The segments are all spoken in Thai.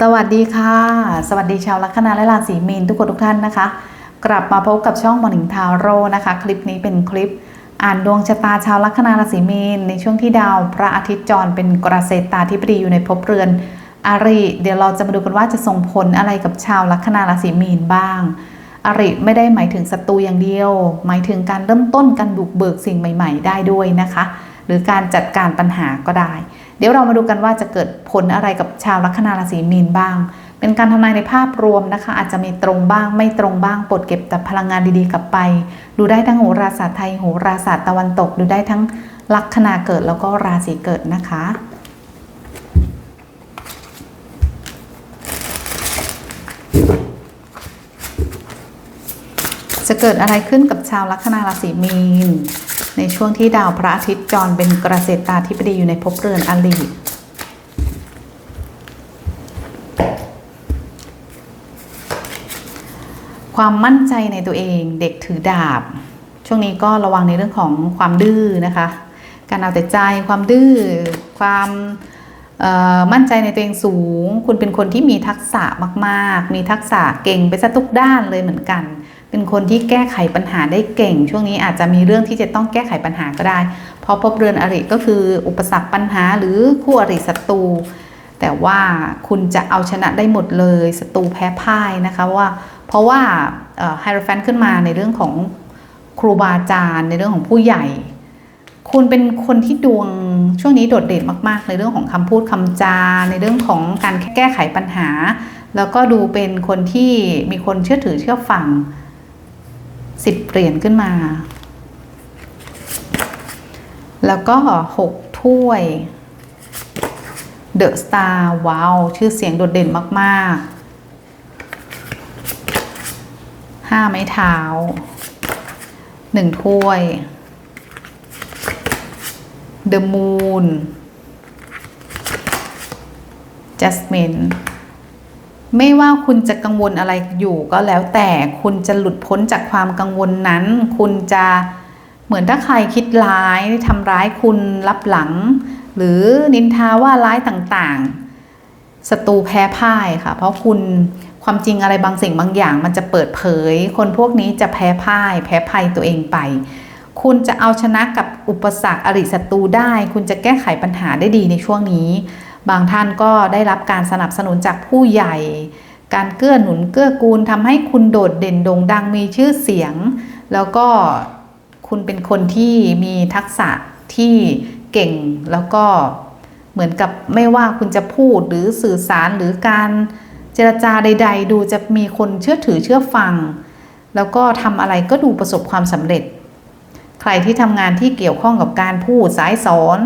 สวัสดีค่ะ สวัสดีชาวลัคนาและราศีมีนทุกคนทุกท่านนะคะ กลับมาพบกับช่องมอนิงทาโร่นะคะ คลิปนี้เป็นคลิป อ่านดวงชะตาชาวลัคนาราศีมีนในช่วงที่ดาวพระอาทิตย์จรเป็นกราเซตาธิบดีอยู่ในภพเรือนอาริเดี๋ยวเราจะมาดูกันว่าจะส่งผลอะไรกับชาวลัคนาราศีมีนบ้างอาริไม่ได้หมายถึงศัตรูอย่างเดียว หมายถึงการเริ่มต้นการบุกเบิกสิ่งใหม่ ๆ ได้ด้วยนะคะ หรือการจัดการปัญหาก็ได้ เดี๋ยวเรามาดูกันว่าจะเกิดผลอะไรกับชาวลัคนาราศีมีนบ้าง เป็นการทำนายในภาพรวมนะคะ อาจจะมีตรงบ้างไม่ตรงบ้างปรดเก็บแต่พลังงานดีๆกลับไป ดูได้ทั้งโหราศาสตร์ไทยโหราศาสตร์ตะวันตก ดูได้ทั้งลัคนาเกิดแล้วก็ราศีเกิดนะคะจะเกิดอะไรขึ้นกับชาวลัคนาราศีมีน ในช่วงที่ดาวพระอาทิตย์จรเป็นกระเกษตราธิบดีอยู่ในภพเรือนอลีความมั่นใจในตัวเองเด็กถือดาบ ช่วงนี้ก็ระวังในเรื่องของความดื้อนะคะ การเอาแต่ใจความดื้อความมั่นใจในตัวเองสูง คุณเป็นคนที่มีทักษะมาก ๆ มีทักษะเก่งไปซะทุกด้านเลยเหมือนกัน เป็นคนที่แก้ไขปัญหาได้เก่ง ช่วงนี้อาจจะมีเรื่องที่จะต้องแก้ไขปัญหาก็ได้ เพราะพบเรือนอริก็คือ อุปสรรคปัญหาหรือคู่อริศัตรูแต่ว่าคุณจะเอาชนะได้หมดเลยศัตรูแพ้พ่ายนะคะว่า เพราะว่าไฮโรแฟนขึ้นมาในเรื่องของครูบาอาจารย์ในเรื่องของผู้ใหญ่ คุณเป็นคนที่ดวงช่วงนี้โดดเด่นมาก ๆ ในเรื่องของคำพูดคำจา ในเรื่องของการแก้ไขปัญหา แล้วก็ดูเป็นคนที่มีคนเชื่อถือเชื่อฟัง สิบเหรียญขึ้นมา แล้วก็หกถ้วยเดอะสตาร์ว้าว ชื่อเสียงโดดเด่นมากๆห้าไม้เท้าหนึ่งถ้วย The Moon Jasmine ไม่ว่าคุณจะกังวลอะไรอยู่ก็แล้วแต่คุณจะหลุดพ้นจากความกังวลนั้น คุณจะเหมือนถ้าใครคิดร้ายทำร้ายคุณรับหลัง หรือนินทาว่าร้ายต่างๆศัตรูแพ้พ่ายค่ะ เพราะคุณความจริงอะไรบางสิ่งบางอย่าง มันจะเปิดเผย คนพวกนี้จะแพ้พ่าย แพ้ภัยตัวเองไป คุณจะเอาชนะกับอุปสรรคอริศัตรูได้ คุณจะแก้ไขปัญหาได้ดีในช่วงนี้ บางท่านก็ได้รับการสนับสนุนจากผู้ใหญ่ การเกื้อหนุนเกื้อกูลทำให้คุณโดดเด่นโด่งดังมีชื่อเสียง แล้วก็คุณเป็นคนที่มีทักษะที่เก่งแล้วก็เหมือนกับไม่ว่าคุณจะพูดหรือสื่อสารหรือการเจรจาใด ๆ ดูจะมีคนเชื่อถือเชื่อฟัง แล้วก็ทำอะไรก็ดูประสบความสำเร็จ ใครที่ทำงานที่เกี่ยวข้องกับการพูดสายสอน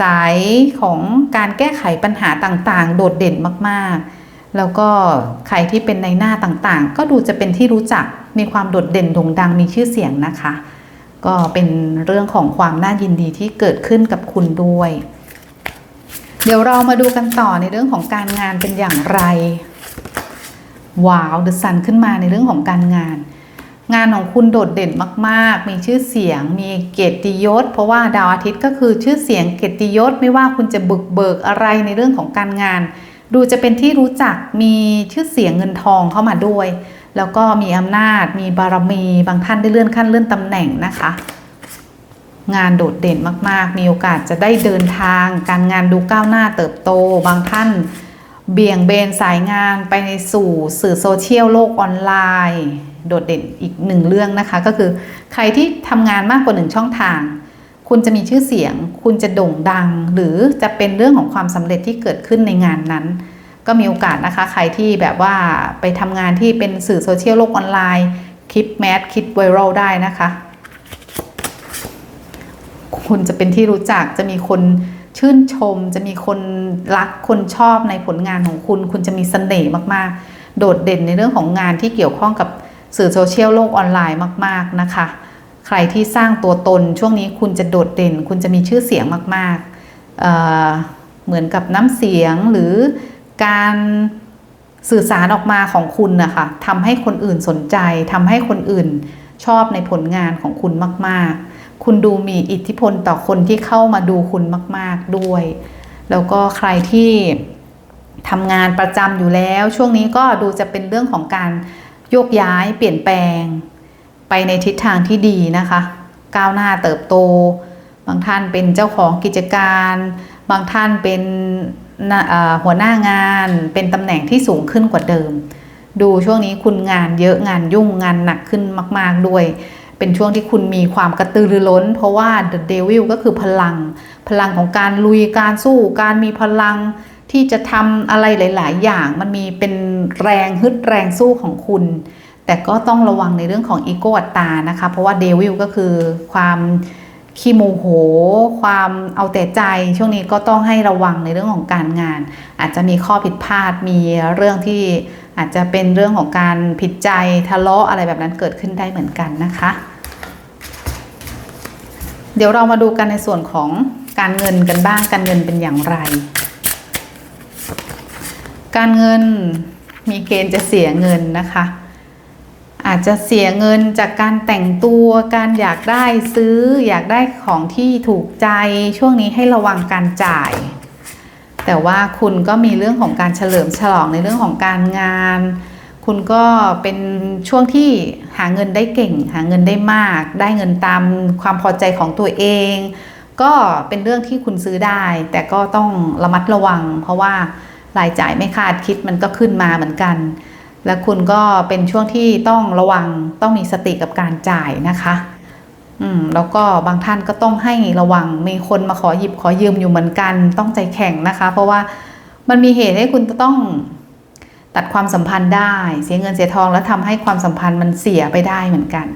สายของการแก้ไขปัญหาต่างๆ โดดเด่นมากๆ แล้วก็ใครที่เป็นในหน้าต่างๆ ก็ดูจะเป็นที่รู้จักมีความโดดเด่นโด่งดังมีชื่อเสียงนะคะ ก็เป็นเรื่องของความน่ายินดีที่เกิดขึ้นกับคุณด้วย เดี๋ยวเรามาดูกันต่อในเรื่องของการงานเป็นอย่างไรว้าวเดอะซันขึ้นมาในเรื่องของการงาน งานของคุณโดดเด่นมากๆ มีชื่อเสียง มีเกียรติยศ เพราะว่าดาวอาทิตย์ก็คือชื่อเสียงเกียรติยศ ไม่ว่าคุณจะบึกเบิกอะไรในเรื่องของการงาน ดูจะเป็นที่รู้จัก มีชื่อเสียงเงินทองเข้ามาด้วย แล้วก็มีอำนาจ มีบารมี บางท่านได้เลื่อนขั้นเลื่อนตำแหน่งนะคะ งานโดดเด่นมากๆ มีโอกาสจะได้เดินทาง การงานดูก้าวหน้าเติบโต บางท่าน เบี่ยงเบนสายงานไปในสู่สื่อโซเชียลโลกออนไลน์ โดดเด่นอีกหนึ่งเรื่องนะคะ ก็คือใครที่ทำงานมากกว่าหนึ่งช่องทาง คุณจะมีชื่อเสียง คุณจะโด่งดัง หรือจะเป็นเรื่องของความสำเร็จที่เกิดขึ้นในงานนั้น ก็มีโอกาสนะคะ ใครที่แบบว่าไปทำงานที่เป็นสื่อโซเชียลโลกออนไลน์คลิปแมสคลิปไวรัลได้นะคะ คุณจะเป็นที่รู้จักจะมีคน ชื่นชมจะมีคนรักคนชอบในผลงานของคุณ คุณจะมีสเสน่ห์มากๆ โดดเด่นในเรื่องของงานที่เกี่ยวข้องกับสื่อโซเชียลโลกออนไลน์มาก ๆ นะคะ ใครที่สร้างตัวตนช่วงนี้คุณจะโดดเด่น คุณจะมีชื่อเสียงมากๆเเหมือนกับน้ำเสียงหรือการสื่อสารออกมาของคุณนะคะทำให้คนอื่นสนใจทำให้คนอื่นชอบในผลงานของคุณมาก ๆ คุณดูมีอิทธิพลต่อคนที่เข้ามาดูคุณมาก ๆด้วย แล้วก็ใครที่ทำงานประจำอยู่แล้ว ช่วงนี้ก็ดูจะเป็นเรื่องของการโยกย้ายเปลี่ยนแปลง ไปในทิศทางที่ดีนะคะ ก้าวหน้าเติบโต บางท่านเป็นเจ้าของกิจการ บางท่านเป็นนหัวหน้างาน เป็นตำแหน่งที่สูงขึ้นกว่าเดิม ดูช่วงนี้คุณงานเยอะงานยุ่งงานหนักขึ้นมาก ๆด้วย เป็นช่วงที่คุณมีความกระตือรือร้น เพราะว่า The Devil ก็คือพลัง พลังของการลุยการสู้ การมีพลังที่จะทำอะไรหลาย ๆ อย่าง มันมีเป็นแรงฮึดแรงสู้ของคุณ แต่ก็ต้องระวังในเรื่องของอีโกอัตตานะคะ เพราะว่าเดวิลก็คือความขี้โมโห ความเอาแต่ใจ ช่วงนี้ก็ต้องให้ระวังในเรื่องของการงาน อาจจะมีข้อผิดพลาด มีเรื่องที่อาจจะเป็นเรื่องของการผิดใจทะเลาะอะไรแบบนั้นเกิดขึ้นได้เหมือนกันนะคะ เดี๋ยวเรามาดูกันในส่วนของการเงินกันบ้าง การเงินเป็นอย่างไร การเงินมีเกณฑ์จะเสียเงินนะคะ อาจจะเสียเงินจากการแต่งตัว การอยากได้ซื้อ อยากได้ของที่ถูกใจ ช่วงนี้ให้ระวังการจ่าย แต่ว่าคุณก็มีเรื่องของการเฉลิมฉลองในเรื่องของการงาน คุณก็เป็นช่วงที่หาเงินได้เก่ง หาเงินได้มาก ได้เงินตามความพอใจของตัวเอง ก็เป็นเรื่องที่คุณซื้อได้ แต่ก็ต้องระมัดระวัง เพราะว่ารายจ่ายไม่คาดคิดมันก็ขึ้นมาเหมือนกัน และคุณก็เป็นช่วงที่ต้องระวังต้องมีสติกับการจ่ายนะคะอืมแล้วก็บางท่านก็ต้องให้ระวังมีคนมาขอหยิบขอยืมอยู่เหมือนกัน ต้องใจแข็งนะคะ เพราะว่ามันมีเหตุให้คุณจะต้อง ตัดความสัมพันธ์ได้ เสียเงินเสียทองแล้วทำให้ความสัมพันธ์มันเสียไปได้เหมือนกัน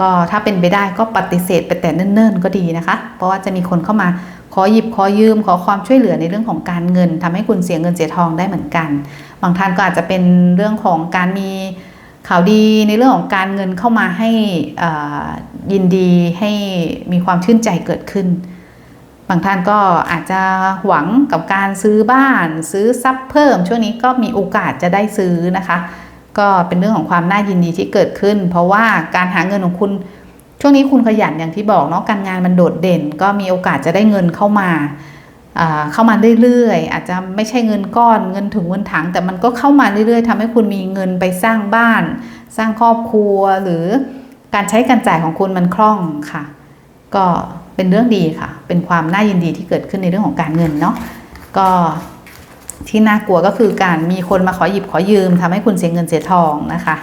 ก็ถ้าเป็นไปได้ก็ปฏิเสธไปแต่เนิ่นๆ ก็ดีนะคะ เพราะว่าจะมีคนเข้ามาขอหยิบขอยืมขอความช่วยเหลือในเรื่องของการเงินทำให้คุณเสียเงินเสียทองได้เหมือนกัน บางท่านก็อาจจะเป็นเรื่องของการมีข่าวดีในเรื่องของการเงินเข้ามาให้ยินดีให้มีความชื่นใจเกิดขึ้น บางท่านก็อาจจะหวังกับการซื้อบ้าน ซื้อทรัพย์เพิ่ม ช่วงนี้ก็มีโอกาสจะได้ซื้อนะคะ ก็เป็นเรื่องของความน่ายินดีที่เกิดขึ้น เพราะว่าการหาเงินของคุณ ช่วงนี้คุณขยันอย่างที่บอกเนาะการงานมันโดดเด่น ก็มีโอกาสจะได้เงินเข้ามาเข้ามาเรื่อยๆ อาจจะไม่ใช่เงินก้อนเงินถึงเงินถัง แต่มันก็เข้ามาเรื่อยๆทำให้คุณมีเงินไปสร้างบ้าน สร้างครอบครัวหรือการใช้การจ่ายของคุณมันคล่องค่ะ ก็ เป็นเรื่องดีค่ะ เป็นความน่ายินดีที่เกิดขึ้นในเรื่องของการเงินเนาะก็ที่น่ากลัวก็คือการมีคนมาขอหยิบขอยืมทำให้คุณเสียเงินเสียทองนะคะ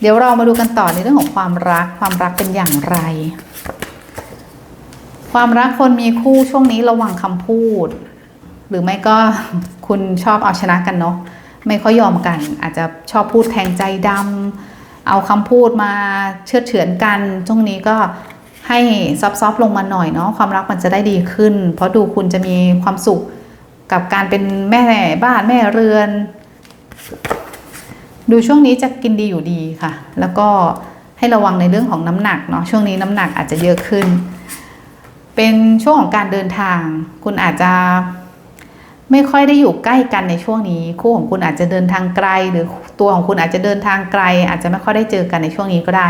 เดี๋ยวเรามาดูกันต่อในเรื่องของความรักความรักเป็นอย่างไร ความรักคนมีคู่ช่วงนี้ระวังคำพูด หรือไม่ก็คุณชอบเอาชนะกันเนาะไม่ค่อยยอมกัน อาจจะชอบพูดแทงใจดำเอาคำพูดมาเชื่อเฉือนกันช่วงนี้ก็ ให้ซอฟๆลงมาหน่อยเนาะความรักมันจะได้ดีขึ้น เพราะดูคุณจะมีความสุขกับการเป็นแม่บ้านแม่เรือน ดูช่วงนี้จะกินดีอยู่ดีค่ะ แล้วก็ให้ระวังในเรื่องของน้ำหนักเนาะช่วงนี้น้ำหนักอาจจะเยอะขึ้น เป็นช่วงของการเดินทาง คุณอาจจะไม่ค่อยได้อยู่ใกล้กันในช่วงนี้ คู่ของคุณอาจจะเดินทางไกล หรือตัวของคุณอาจจะเดินทางไกล อาจจะไม่ค่อยได้เจอกันในช่วงนี้ก็ได้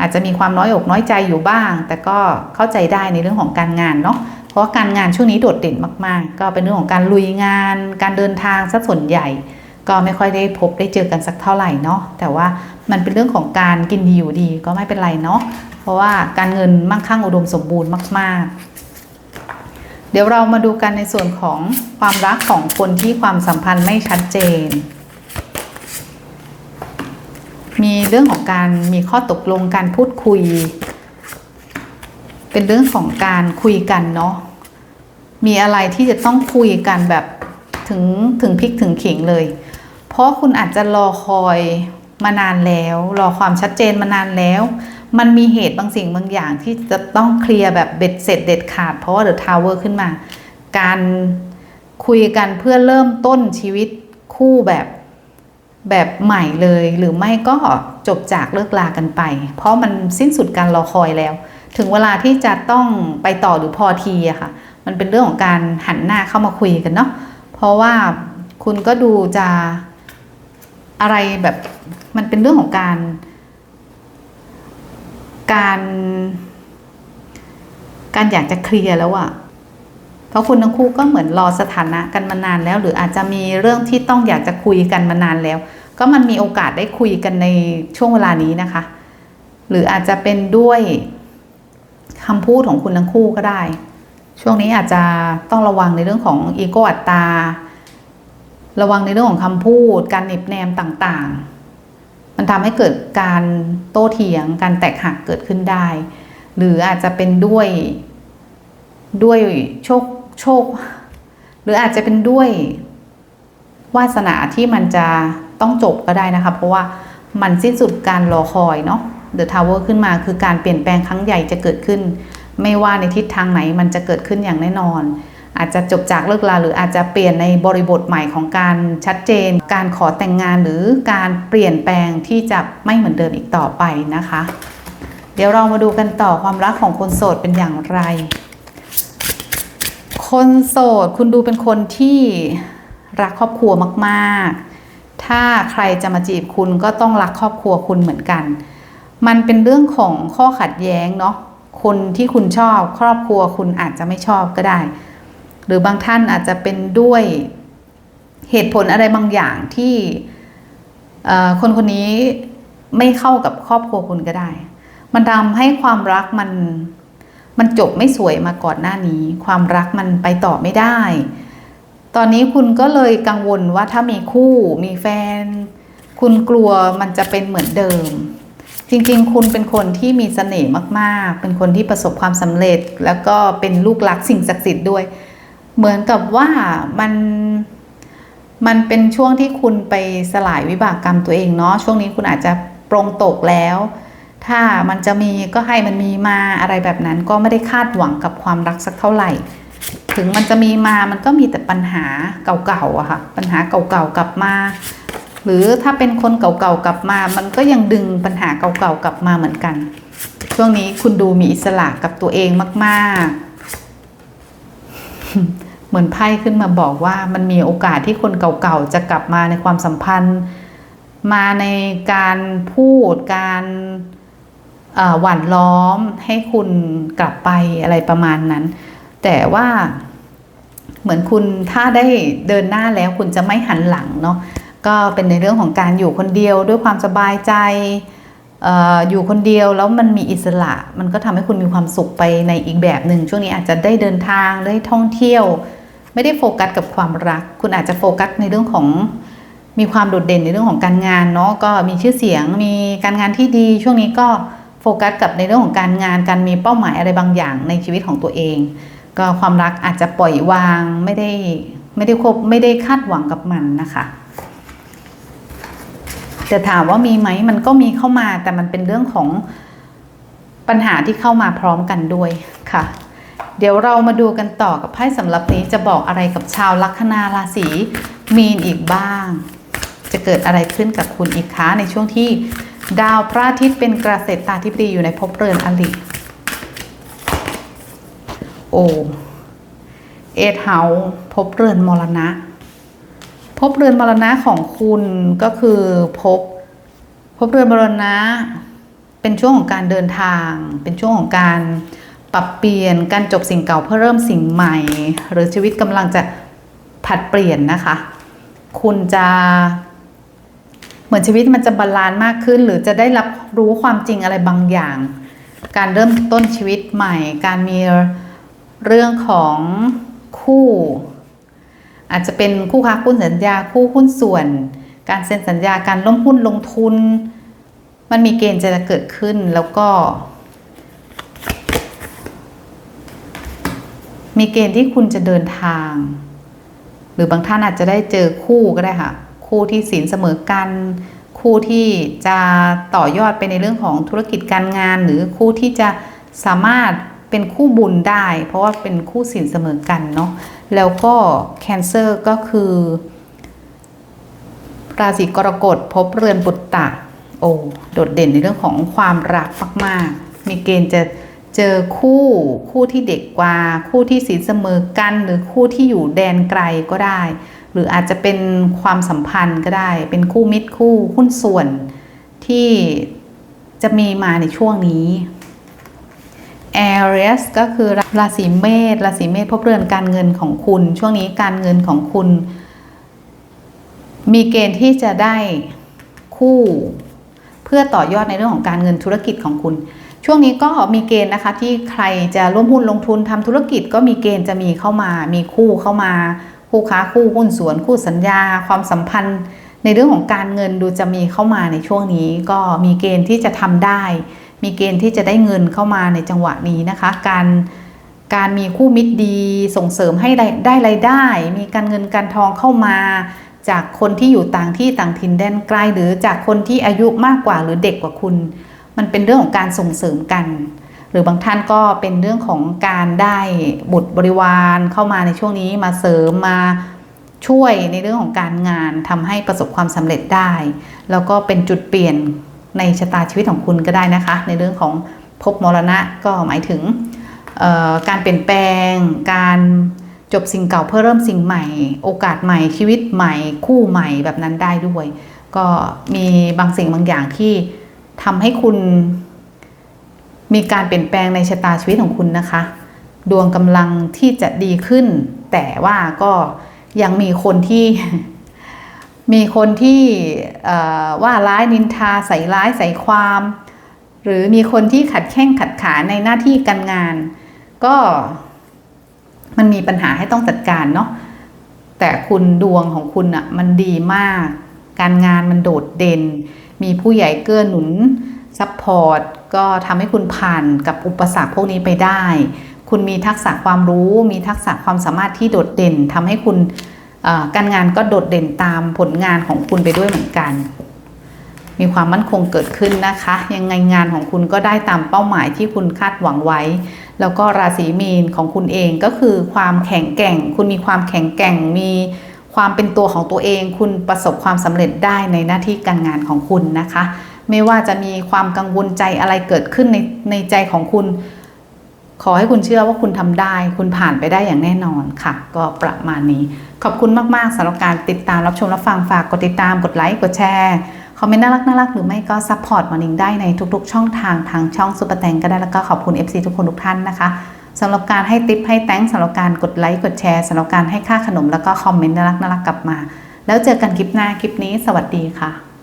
อาจจะมีความน้อยอกน้อยใจอยู่บ้าง แต่ก็เข้าใจได้ในเรื่องของการงานเนาะเพราะการงานช่วงนี้โดดเด่นมาก ๆ ก็เป็นเรื่องของการลุยงาน การเดินทางซะส่วนใหญ่ ก็ไม่ค่อยได้พบได้เจอกันสักเท่าไหร่เนาะแต่ว่ามันเป็นเรื่องของการกินดีอยู่ดีก็ไม่เป็นไรเนาะเพราะว่าการเงินมั่งคั่งอุดมสมบูรณ์มาก ๆ เดี๋ยวเรามาดูกันในส่วนของความรักของคนที่ความสัมพันธ์ไม่ชัดเจน มีเรื่องของการมีข้อตกลงการพูดคุย เป็นเรื่องของการคุยกันเนาะมีอะไรที่จะต้องคุยกันแบบถึงถึงพริกถึงขิงเลย เพราะคุณอาจจะรอคอยมานานแล้ว รอความชัดเจนมานานแล้ว มันมีเหตุบางสิ่งบางอย่างที่จะต้องเคลียร์แบบเบ็ดเสร็จเด็ดขาด เพราะว่าเดอะทาวเวอร์ขึ้นมา การคุยกันเพื่อเริ่มต้นชีวิตคู่แบบ แบบใหม่เลย หรือไม่ก็จบจากเลิกลากันไป เพราะมันสิ้นสุดการรอคอยแล้ว ถึงเวลาที่จะต้องไปต่อหรือพอทีอะค่ะ มันเป็นเรื่องของการหันหน้าเข้ามาคุยกันเนาะเพราะว่าคุณก็ดูจะอะไรแบบมันเป็นเรื่องของการ การ การอยากจะเคลียร์แล้วอะ ราะคุณทั้งคู่ก็เหมือนรอสถานะกันมานานแล้ว หรืออาจจะมีเรื่องที่ต้องอยากจะคุยกันมานานแล้ว ก็มันมีโอกาสได้คุยกันในช่วงเวลานี้นะคะ หรืออาจจะเป็นด้วยคำพูดของคุณทั้งคู่ก็ได้ ช่วงนี้อาจจะต้องระวังในเรื่องของอีโกอัตตา ระวังในเรื่องของคำพูด การเหน็บแนมต่างๆ มันทำให้เกิดการโต้เถียง การแตกหักเกิดขึ้นได้ หรืออาจจะเป็นด้วยด้วยโชค โชค หรืออาจจะเป็นด้วยวาสนาที่มันจะต้องจบก็ได้นะคะ เพราะว่ามันสิ้นสุดการรอคอยเนาะ The Tower ขึ้นมาคือการเปลี่ยนแปลงครั้งใหญ่จะเกิดขึ้น ไม่ว่าในทิศทางไหนมันจะเกิดขึ้นอย่างแน่นอน อาจจะจบจากเลิกลาหรืออาจจะเปลี่ยนในบริบทใหม่ของการชัดเจน การขอแต่งงานหรือการเปลี่ยนแปลงที่จะไม่เหมือนเดิมอีกต่อไปนะคะ เดี๋ยวเรามาดูกันต่อความรักของคนโสดเป็นอย่างไร คนโสดคุณดูเป็นคนที่รักครอบครัวมากๆ ถ้าใครจะมาจีบคุณก็ต้องรักครอบครัวคุณเหมือนกัน มันเป็นเรื่องของข้อขัดแย้งเนาะ คนที่คุณชอบครอบครัวคุณอาจจะไม่ชอบก็ได้ หรือบางท่านอาจจะเป็นด้วยเหตุผลอะไรบางอย่างที่คนคนนี้ไม่เข้ากับครอบครัวคุณก็ได้ มันทำให้ความรักมัน มันจบไม่สวยมาก่อนหน้านี้ ความรักมันไปต่อไม่ได้ ตอนนี้คุณก็เลยกังวลว่าถ้ามีคู่มีแฟน คุณกลัวมันจะเป็นเหมือนเดิม จริงๆ คุณเป็นคนที่มีเสน่ห์มากๆ เป็นคนที่ประสบความสำเร็จ แล้วก็เป็นลูกรักสิ่งศักดิ์สิทธิ์ด้วย เหมือนกับว่ามันมันเป็นช่วงที่คุณไปสลายวิบากกรรมตัวเองเนาะช่วงนี้คุณอาจจะปรงตกแล้ว ถ้ามันจะมีก็ให้มันมีมาอะไรแบบนั้นก็ไม่ได้คาดหวังกับความรักสักเท่าไหร่ ถึงมันจะมีมามันก็มีแต่ปัญหาเก่าๆอะค่ะ ปัญหาเก่าๆกลับมา หรือถ้าเป็นคนเก่าๆกลับมา มันก็ยังดึงปัญหาเก่าๆกลับมาเหมือนกัน ช่วงนี้คุณดูมีอิสระกับตัวเองมากๆ เหมือนไพ่ขึ้นมาบอกว่ามันมีโอกาสที่คนเก่าๆจะกลับมาในความสัมพันธ์ มาในการพูดการ หว่านล้อมให้คุณกลับไปอะไรประมาณนั้น แต่ว่าเหมือนคุณถ้าได้เดินหน้าแล้วคุณจะไม่หันหลังเนาะก็เป็นในเรื่องของการอยู่คนเดียวด้วยความสบายใจอออยู่คนเดียวแล้วมันมีอิสระ มันก็ทำให้คุณมีความสุขไปในอีกแบบหนึ่งช่วงนี้อาจจะได้เดินทางได้ท่องเที่ยว ไม่ได้โฟกัสกับความรัก คุณอาจจะโฟกัสในเรื่องของมีความโดดเด่นในเรื่องของการงานเนาะก็มีชื่อเสียงมีการงานที่ดีช่วงนี้ก็ ฟกัสกับในเรื่องของการงานการมีเป้าหมายอะไรบางอย่างในชีวิตของตัวเอง ก็ความรักอาจจะปล่อยวางไม่ได้ไม่ได้คบไม่ได้คาดหวังกับมันนะคะแต่ถามว่ามีไหมมันก็มีเข้ามาแต่มันเป็นเรื่องของปัญหาที่เข้ามาพร้อมกันด้วยค่ะ เดี๋ยวเรามาดูกันต่อกับไพ่สำหรับนี้จะบอกอะไรกับชาวลัคนาราศีมีนอีกบ้าง จะเกิดอะไรขึ้นกับคุณอีกคะในช่วงที่ ดาวพระอาทิตย์เป็นกระเสตาธิบดีอยู่ในภพเรือนอลิโอเอทเฮาภพเรือนมรณะภพเรือนมรณะของคุณก็คือภพภพเรือนมรณะ เป็นช่วงของการเดินทาง เป็นช่วงของการปรับเปลี่ยนการจบสิ่งเก่าเพื่อเริ่มสิ่งใหม่ หรือชีวิตกำลังจะผัดเปลี่ยนนะคะ คุณจะ เหมือนชีวิตมันจะบาลานซ์มากขึ้น หรือจะได้รับรู้ความจริงอะไรบางอย่าง การเริ่มต้นชีวิตใหม่ การมีเรื่องของคู่ อาจจะเป็นคู่ค้าหุ้นสัญญาคู่หุ้นส่วน การเซ็นสัญญาการลงหุ้นลงทุน มันมีเกณฑ์จะเกิดขึ้นแล้วก็ มีเกณฑ์ที่คุณจะเดินทาง หรือบางท่านอาจจะได้เจอคู่ก็ได้ค่ะ คู่ที่ศีลเสมอกัน คู่ที่จะต่อยอดไปในเรื่องของธุรกิจการงาน หรือคู่ที่จะสามารถเป็นคู่บุญได้ เพราะว่าเป็นคู่ศีลเสมอกันเนาะแล้วก็แคนเซอร์ก็คือราศีกรกฎพบเรือนปุตตะโอ้โดดเด่นในเรื่องของความรักมากๆ มีเกณฑ์จะเจอคู่คู่ที่เด็กกว่า คู่ที่สีลเสมอกัน หรือคู่ที่อยู่แดนไกลก็ได้ หรืออาจจะเป็นความสัมพันธ์ก็ได้ เป็นคู่มิตรคู่หุ้นส่วนที่จะมีมาในช่วงนี้ Aries ก็คือราศีเมษราศีเมษพบเรือนการเงินของคุณ ช่วงนี้การเงินของคุณ มีเกณฑ์ที่จะได้คู่ เพื่อต่อยอดในเรื่องของการเงินธุรกิจของคุณ ช่วงนี้ก็มีเกณฑ์นะคะที่ใครจะร่วมหุ้นลงทุนทำธุรกิจก็มีเกณฑ์จะมีเข้ามา มีคู่เข้ามา คู่ค้าคู่หุ้นส่วนคู่สัญญา ความสัมพันธ์ ในเรื่องของการเงินดูจะมีเข้ามาในช่วงนี้ ก็มีเกณฑ์ที่จะทำได้ มีเกณฑ์ที่จะได้เงินเข้ามาในจังหวะนี้นะคะ การการมีคู่มิตรดีส่งเสริมให้ได้ได้รายได้ มีการเงินการทองเข้ามา จากคนที่อยู่ต่างที่ต่างถิ่นแดนไกลหรือจากคนที่อายุมากกว่าหรือเด็กกว่าคุณ มันเป็นเรื่องของการส่งเสริมกัน รือบางท่านก็เป็นเรื่องของการได้บุตรบริวารเข้ามาในช่วงนี้มาเสริมมาช่วยในเรื่องของการงานทำให้ประสบความสำเร็จได้ แล้วก็เป็นจุดเปลี่ยนในชะตาชีวิตของคุณก็ได้นะคะ ในเรื่องของภพมรณะก็หมายถึงการเปลี่ยนแปลง การจบสิ่งเก่าเพื่อเริ่มสิ่งใหม่ โอกาสใหม่ชีวิตใหม่ คู่ใหม่แบบนั้นได้ด้วย ก็มีบางสิ่งบางอย่างที่ทำให้คุณ มีการเปลี่ยนแปลงในชะตาชีวิตของคุณนะคะ ดวงกำลังที่จะดีขึ้น แต่ว่าก็ยังมีคนที่มีคนที่ว่าร้ายนินทาใส่ร้ายใส่ความ หรือมีคนที่ขัดแข้งขัดขาในหน้าที่การงาน ก็มันมีปัญหาให้ต้องจัดการเนาะแต่คุณดวงของคุณอะมันดีมาก การงานมันโดดเด่น มีผู้ใหญ่เกื้อหนุน ซัพพอร์ตก็ทำให้คุณผ่านกับอุปสรรคพวกนี้ไปได้ คุณมีทักษะความรู้ มีทักษะความสามารถที่โดดเด่นทำให้คุณการงานก็โดดเด่นตามผลงานของคุณไปด้วยเหมือนกัน มีความมั่นคงเกิดขึ้นนะคะ ยังไงงานของคุณก็ได้ตามเป้าหมายที่คุณคาดหวังไว้ แล้วก็ราศีมีนของคุณเองก็คือความแข็งแกร่ง คุณมีความแข็งแกร่ง มีความเป็นตัวของตัวเอง คุณประสบความสำเร็จได้ในหน้าที่การงานของคุณนะคะ ไม่ว่าจะมีความกังวลใจอะไรเกิดขึ้นในในใจของคุณ ขอให้คุณเชื่อว่าคุณทำได้ คุณผ่านไปได้อย่างแน่นอนค่ะ ก็ประมาณนี้ ขอบคุณมากๆสำหรับการติดตามรับชมรับฟังฝากกดติดตามกดไลค์กดแชร์คอมเมนต์น่ารักน่ารักหรือไม่ก็ซัพพอร์ตมอนิ่งได้ในทุกๆ ช่องทางทางช่องซุปเปอร์แตงก็ได้แล้วก็ขอบคุณ FC ทุกคนทุกท่านนะคะสำหรับการให้ติปให้แตงสำหรับการกดไลค์กดแชร์สำหรับการให้ค่าขนมแล้วก็คอมเมนต์น่ารักน่ารักกลับมา แล้วเจอกันคลิปหน้าคลิปนี้ สวัสดีค่ะ